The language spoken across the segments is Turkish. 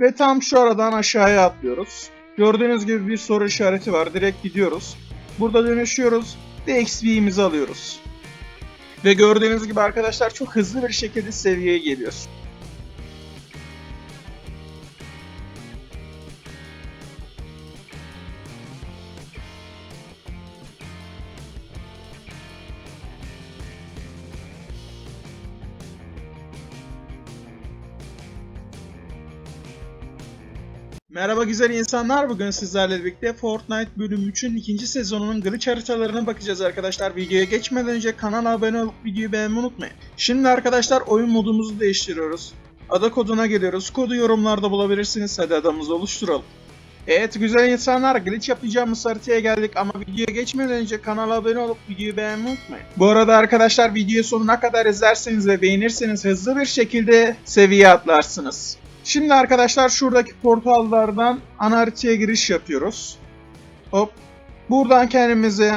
Ve tam şu aradan aşağıya atlıyoruz. Gördüğünüz gibi bir soru işareti var. Direkt gidiyoruz. Burada dönüşüyoruz ve XP'mizi alıyoruz. Ve gördüğünüz gibi arkadaşlar çok hızlı bir şekilde seviyeye geliyor. Merhaba güzel insanlar. Bugün sizlerle birlikte Fortnite bölüm 3'ün ikinci sezonunun glitch haritalarına bakacağız arkadaşlar. Videoya geçmeden önce kanala abone olup videoyu beğenmeyi unutmayın. Şimdi arkadaşlar oyun modumuzu değiştiriyoruz. Ada koduna geliyoruz. Kodu yorumlarda bulabilirsiniz. Hadi adamımızı oluşturalım. Evet güzel insanlar glitch yapacağımız haritaya geldik ama videoya geçmeden önce kanala abone olup videoyu beğenmeyi unutmayın. Bu arada arkadaşlar videoyu sonuna kadar izlerseniz ve beğenirseniz hızlı bir şekilde seviye atlarsınız. Şimdi arkadaşlar şuradaki portallardan ana giriş yapıyoruz. Hop. Buradan kendimize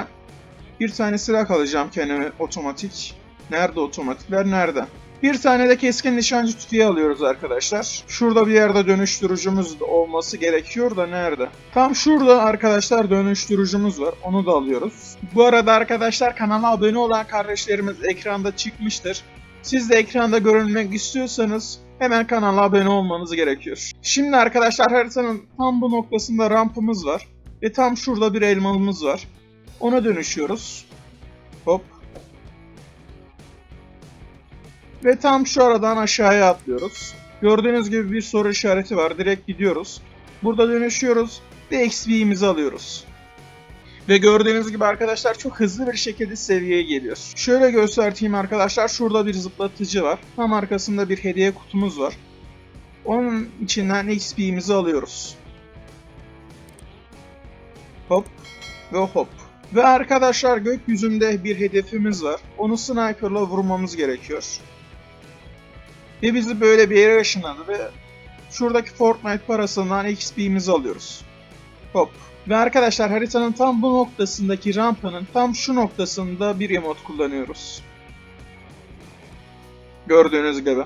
bir tane silah alacağım kendime otomatik. Nerede otomatikler? Nerede? Bir tane de keskin nişancı tüfeği alıyoruz arkadaşlar. Şurada bir yerde dönüştürücümüz olması gerekiyor da nerede? Tam şurada arkadaşlar dönüştürücümüz var. Onu da alıyoruz. Bu arada arkadaşlar kanala abone olan kardeşlerimiz ekranda çıkmıştır. Siz de ekranda görünmek istiyorsanız hemen kanala abone olmanız gerekiyor. Şimdi arkadaşlar haritanın tam bu noktasında rampımız var. Ve tam şurada bir elmalımız var. Ona dönüşüyoruz. Hop. Ve tam şu aradan aşağıya atlıyoruz. Gördüğünüz gibi bir soru işareti var. Direkt gidiyoruz. Burada dönüşüyoruz ve XP'mizi alıyoruz. Ve gördüğünüz gibi arkadaşlar çok hızlı bir şekilde seviyeye geliyor. Şöyle göstereyim arkadaşlar. Şurada bir zıplatıcı var. Tam arkasında bir hediye kutumuz var. Onun içinden XP'mizi alıyoruz. Hop ve hop. Ve arkadaşlar gökyüzünde bir hedefimiz var. Onu sniperla vurmamız gerekiyor. Ve bizi böyle bir yere ışınladı ve şuradaki Fortnite parasından XP'mizi alıyoruz. Hop. Ve arkadaşlar haritanın tam bu noktasındaki rampanın tam şu noktasında bir emot kullanıyoruz. Gördüğünüz gibi.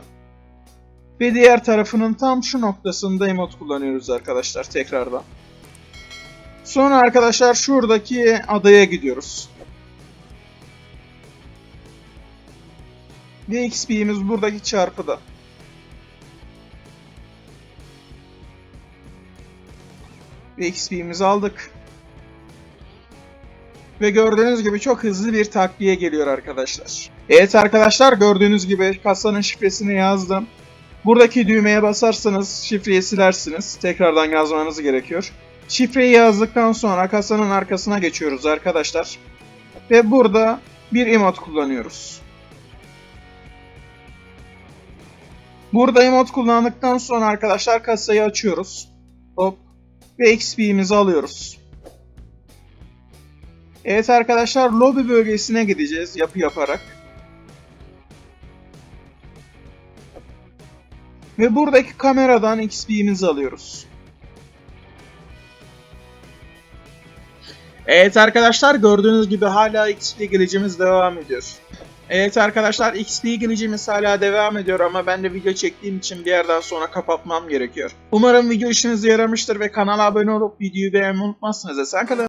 Ve diğer tarafının tam şu noktasında emot kullanıyoruz arkadaşlar tekrardan. Sonra arkadaşlar şuradaki adaya gidiyoruz. Ve XP'miz buradaki çarpıda. Ve XP'mizi aldık. Ve gördüğünüz gibi çok hızlı bir takviye geliyor arkadaşlar. Evet arkadaşlar gördüğünüz gibi kasanın şifresini yazdım. Buradaki düğmeye basarsanız şifreyi silersiniz. Tekrardan yazmanız gerekiyor. Şifreyi yazdıktan sonra kasanın arkasına geçiyoruz arkadaşlar. Ve burada bir emot kullanıyoruz. Burada emot kullandıktan sonra arkadaşlar kasayı açıyoruz. Hop ve XP'mizi alıyoruz. Evet arkadaşlar lobi bölgesine gideceğiz yapı yaparak. Ve buradaki kameradan XP'mizi alıyoruz. Evet arkadaşlar gördüğünüz gibi hala XP gelicimiz devam ediyor. Evet arkadaşlar XP gelicimiz hala devam ediyor ama ben de video çektiğim için bir yerden sonra kapatmam gerekiyor. Umarım video işinize yaramıştır ve kanala abone olup videoyu beğenmeyi unutmazsınız. Esen kalın.